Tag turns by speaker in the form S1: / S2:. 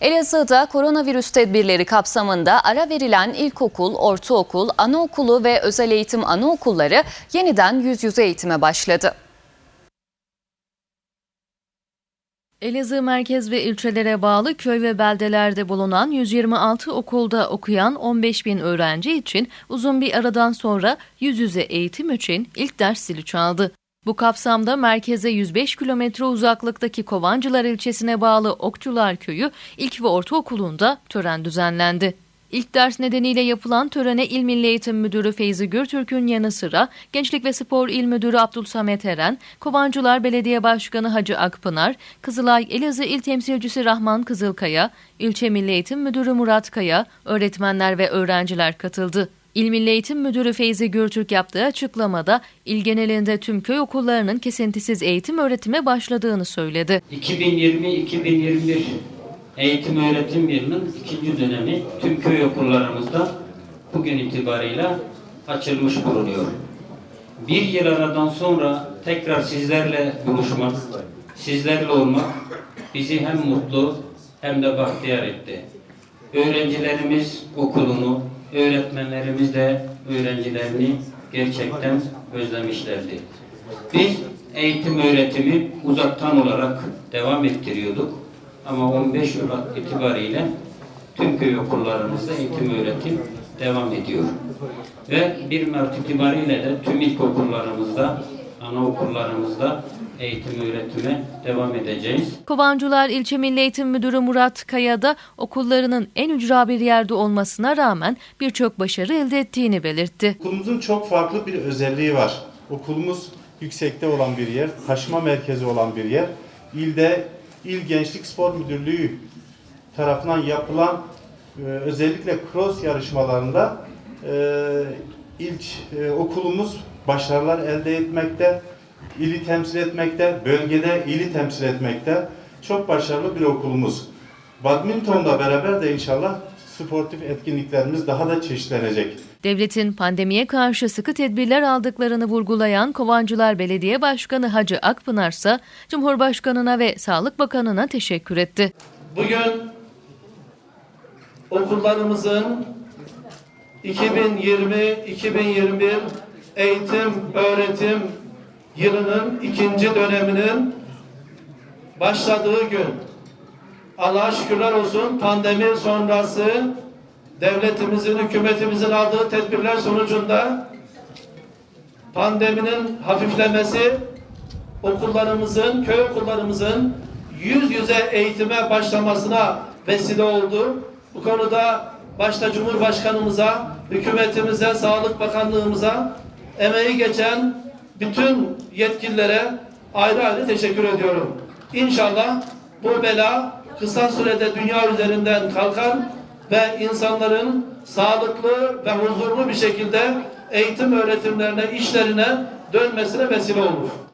S1: Elazığ'da koronavirüs tedbirleri kapsamında ara verilen ilkokul, ortaokul, anaokulu ve özel eğitim anaokulları yeniden yüz yüze eğitime başladı.
S2: Elazığ merkez ve ilçelere bağlı köy ve beldelerde bulunan 126 okulda okuyan 15 bin öğrenci için uzun bir aradan sonra yüz yüze eğitim için ilk ders zili çaldı. Bu kapsamda merkeze 105 kilometre uzaklıktaki Kovancılar ilçesine bağlı Okçular Köyü ilk ve ortaokulunda tören düzenlendi. İlk ders nedeniyle yapılan törene İl Milli Eğitim Müdürü Feyzi Gürtürk'ün yanı sıra Gençlik ve Spor İl Müdürü Abdülsamet Eren, Kovancılar Belediye Başkanı Hacı Akpınar, Kızılay Elazığ İl Temsilcisi Rahman Kızılkaya, İlçe Milli Eğitim Müdürü Murat Kaya, öğretmenler ve öğrenciler katıldı. İl Milli Eğitim Müdürü Feyzi Gürtürk yaptığı açıklamada il genelinde tüm köy okullarının kesintisiz eğitim öğretime başladığını söyledi.
S3: 2020-2021 eğitim öğretim yılının ikinci dönemi tüm köy okullarımızda bugün itibarıyla açılmış bulunuyor. Bir yıl aradan sonra tekrar sizlerle buluşmak, sizlerle olmak bizi hem mutlu hem de bahtiyar etti. Öğrencilerimiz okulunu, öğretmenlerimiz de öğrencilerini gerçekten özlemişlerdi. Biz eğitim öğretimi uzaktan olarak devam ettiriyorduk. Ama 15 Şubat itibariyle tüm köy okullarımızda eğitim öğretim devam ediyor. Ve 1 Mart itibariyle de tüm ilkokullarımızda, anaokullarımızda eğitim öğretime devam edeceğiz.
S2: Kovancılar İlçe Milli Eğitim Müdürü Murat Kaya da okullarının en ücra bir yerde olmasına rağmen birçok başarı elde ettiğini belirtti.
S4: Okulumuzun çok farklı bir özelliği var. Okulumuz yüksekte olan bir yer, taşıma merkezi olan bir yer. İlde İl Gençlik Spor Müdürlüğü tarafından yapılan e, özellikle cross yarışmalarında e, ilk e, okulumuz başarılar elde etmekte, ili temsil etmekte, bölgede ili temsil etmekte. Çok başarılı bir okulumuz. Badmintonla beraber de inşallah sportif etkinliklerimiz daha da çeşitlenecek.
S2: Devletin pandemiye karşı sıkı tedbirler aldıklarını vurgulayan Kovancılar Belediye Başkanı Hacı Akpınar ise Cumhurbaşkanına ve Sağlık Bakanına teşekkür etti.
S5: Bugün okullarımızın 2020-2021 eğitim öğretim yılının ikinci döneminin başladığı gün. Allah'a şükürler olsun pandemi sonrası devletimizin, hükümetimizin aldığı tedbirler sonucunda pandeminin hafiflemesi okullarımızın, köy okullarımızın yüz yüze eğitime başlamasına vesile oldu. Bu konuda başta Cumhurbaşkanımıza, hükümetimize, Sağlık Bakanlığımıza emeği geçen bütün yetkililere ayrı ayrı teşekkür ediyorum. İnşallah bu bela kısa sürede dünya üzerinden kalkar ve insanların sağlıklı ve huzurlu bir şekilde eğitim öğretimlerine, işlerine dönmesine vesile olur.